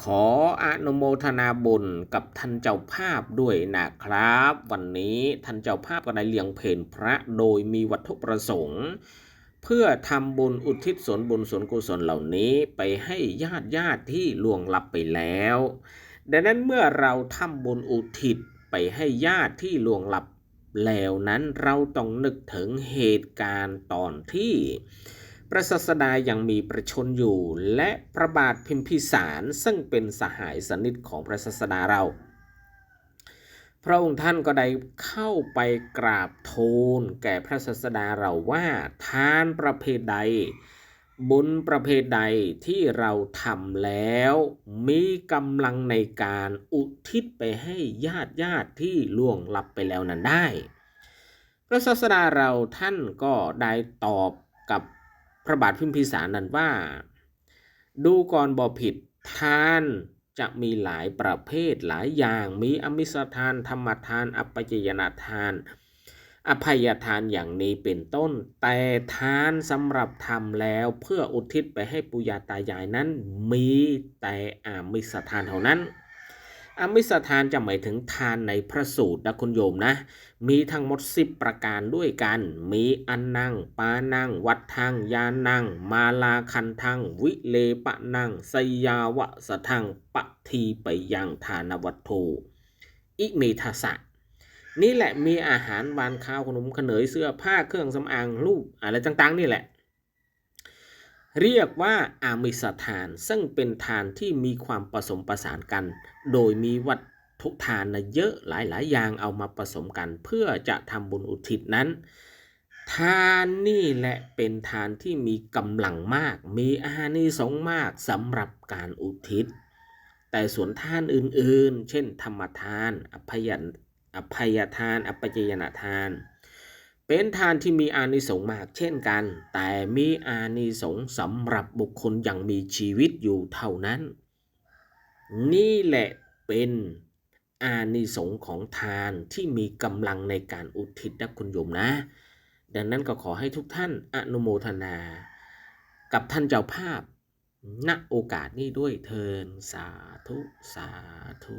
ขออนุโมทนาบุญกับท่านเจ้าภาพด้วยนะครับ วันนี้ท่านเจ้าภาพก็ได้เลี้ยงเพลพระโดยมีวัตถุประสงค์ เพื่อทำบุญอุทิศส่วนบุญส่วนกุศลเหล่านี้ไปให้ญาติญาติที่ล่วงลับไปแล้ว ดังนั้นเมื่อเราทำบุญอุทิศไปให้ญาติที่ล่วงลับแล้วนั้นเราต้องนึกถึงเหตุการณ์ตอนที่ พระศาสดายังมีประชนอยู่ และพระบาทพิมพิสารซึ่งเป็นสหายสนิทของพระศาสดาเรา พระองค์ท่านก็ได้เข้าไปกราบทูลแก่พระศาสดาเราว่าทานประเภทใด บุญประเภทใดที่เราทำแล้ว มีกำลังในการอุทิศไปให้ญาติญาติที่ล่วงลับไปแล้วนั้นได้ พระศาสดาเราท่านก็ได้ตอบกับ พระบาทพิมพิสารนั้นว่า ดูก่อนบ่ผิดทานจะมีหลายประเภทหลายอย่างมีอมิสทาน ธรรมทานอัปจยนาทาน อภัยทานอย่างนี้เป็นต้น แต่ทานสำหรับทำแล้วเพื่ออุทิศไปให้ปุยาตายายนั้นมีแต่อมิสทานเท่านั้น อมิสทานจะหมายถึงทานในพระสูตรนะคุณโยมนะ มีทั้งหมด 10 ประการด้วยกัน มีอันนังปานังวัดทังยานังมาลาคันทังวิเลปะนังสยาวะสทังปะทีไปยังทานวัตถุอิเมทัสะนี่แหละมีอาหารวานข้าวขนมขนยเสื้อผ้าเครื่องสำอางรูปอะไรต่างๆ นี่แหละ เรียกว่าอามิสทาน ซึ่งเป็นทานที่มีความผสมประสานกัน โดยมีวัตถุทานเยอะหลายๆ อย่างเอามาผสมกัน เพื่อจะทำบุญอุทิศนั้น ทานนี่แหละเป็นทานที่มีกำลังมาก มีอานิสงส์มากสำหรับการอุทิศ แต่ส่วนทานอื่นๆ เช่น ธรรมทาน อภัยอภัยทานอปจยนาทาน เป็นทานที่มีอานิสงส์มากเช่นกัน แต่มีอานิสงส์สำหรับบุคคลยังมีชีวิตอยู่เท่านั้น นี่แหละเป็นอานิสงส์ของทานที่มีกำลังในการอุทิศนะคุณโยมนะ ดังนั้นก็ขอให้ทุกท่านอนุโมทนา กับท่านเจ้าภาพณโอกาสนี้ด้วยเทินสาธุ สาธุ